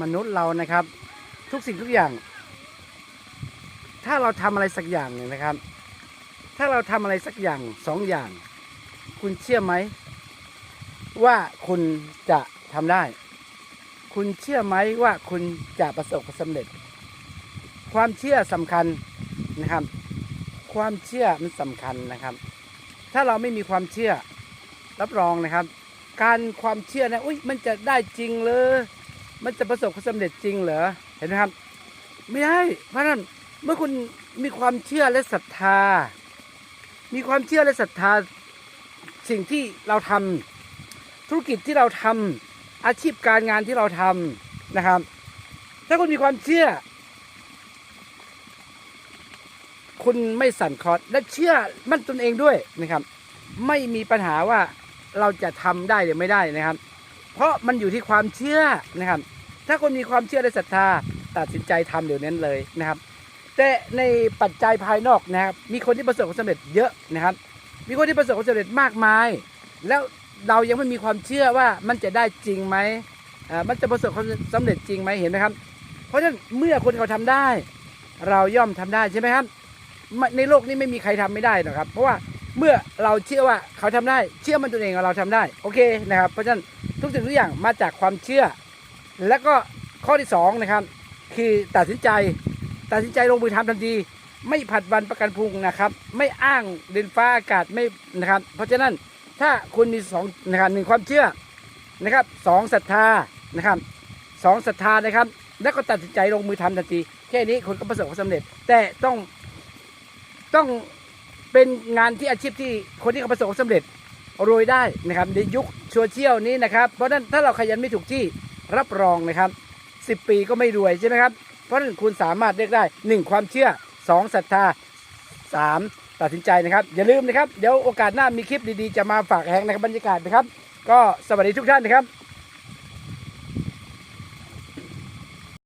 มนุษย์เรานะครับ ทุกสิ่งทุกอย่าง ถ้าเราทำอะไรสักอย่างหนึ่งนะครับ ถ้าเราทำอะไรสักอย่างสองอย่าง คุณเชื่อไหมว่าคุณจะทำได้ คุณเชื่อไหมว่าคุณจะประสบความสำเร็จ ความเชื่อสำคัญนะครับ ความเชื่อมันสำคัญนะครับ ถ้าเราไม่มีความเชื่อรับรองนะครับ การความเชื่อนะอุ้ยมันจะได้จริงเลย มันจะประสบความสำเร็จจริงเหรอเห็นไหมครับ ไม่ได้ เพราะนั้นเมื่อคุณมีความเชื่อและศรัทธา มีความเชื่อและศรัทธาสิ่งที่เราทำธุรกิจที่เราทำอาชีพการงานที่เราทำนะครับ ถ้าคุณมีความเชื่อ คุณไม่สั่นคลอนและเชื่อมั่นตนเองด้วยนะครับ ไม่มีปัญหาว่าเราจะทำได้หรือไม่ได้นะครับ เพราะมันอยู่ที่ความเชื่อนะครับ ถ้าคนมีความเชื่อและศรัทธาตัดสินใจทำเดี๋ยวนั้นเลยนะครับ แต่ในปัจจัยภายนอกนะครับ มีคนที่ประสบความสำเร็จเยอะนะครับ มีคนที่ประสบความสำเร็จมากมาย แล้วเรายังไม่มีความเชื่อว่ามันจะได้จริงไหมอ่ามันจะประสบความสำเร็จจริงไหมเห็นไหมครับ เพราะฉะนั้นเมื่อคนเขาทำได้ เราย่อมทำได้ใช่ไหมครับ ในโลกนี้ไม่มีใครทำไม่ได้หรอกครับ เพราะว่า เมื่อเราเชื่อว่าเขาทำได้ เชื่อมันตัวเองว่าเราทำได้ โอเคนะครับ เพราะฉะนั้นทุกสิ่งทุกอย่างมาจากความเชื่อ แล้วก็ข้อที่สองนะครับ คือตัดสินใจ ตัดสินใจลงมือทำทันที ไม่ผัดวันประกันพุ่งนะครับ ไม่อ้างเดินฟ้าอากาศไม่นะครับ เพราะฉะนั้นถ้าคุณมีสองนะครับหนึ่งความเชื่อนะครับสองศรัทธานะครับสองศรัทธานะครับ แล้วก็ตัดสินใจลงมือทำทันที แค่นี้คุณก็ประสบความสำเร็จ แต่ต้องต้อง เป็นงานที่อาชีพที่คนที่เขาประสบความสำเร็จรวยได้นะครับในยุคโซเชียลนี้นะครับ เพราะฉะนั้นถ้าเราขยันไม่ถูกที่รับรองนะครับ 10 ปีก็ไม่รวยใช่ไหมครับ เพราะฉะนั้นคุณสามารถเรียกได้ 1 ความเชื่อ 2ศรัทธา 3 ตัดสินใจนะครับ อย่าลืมนะครับ เดี๋ยวโอกาสหน้ามีคลิปดีๆ จะมาฝากแหงในบรรยากาศนะครับ ก็สวัสดีทุกท่านนะครับ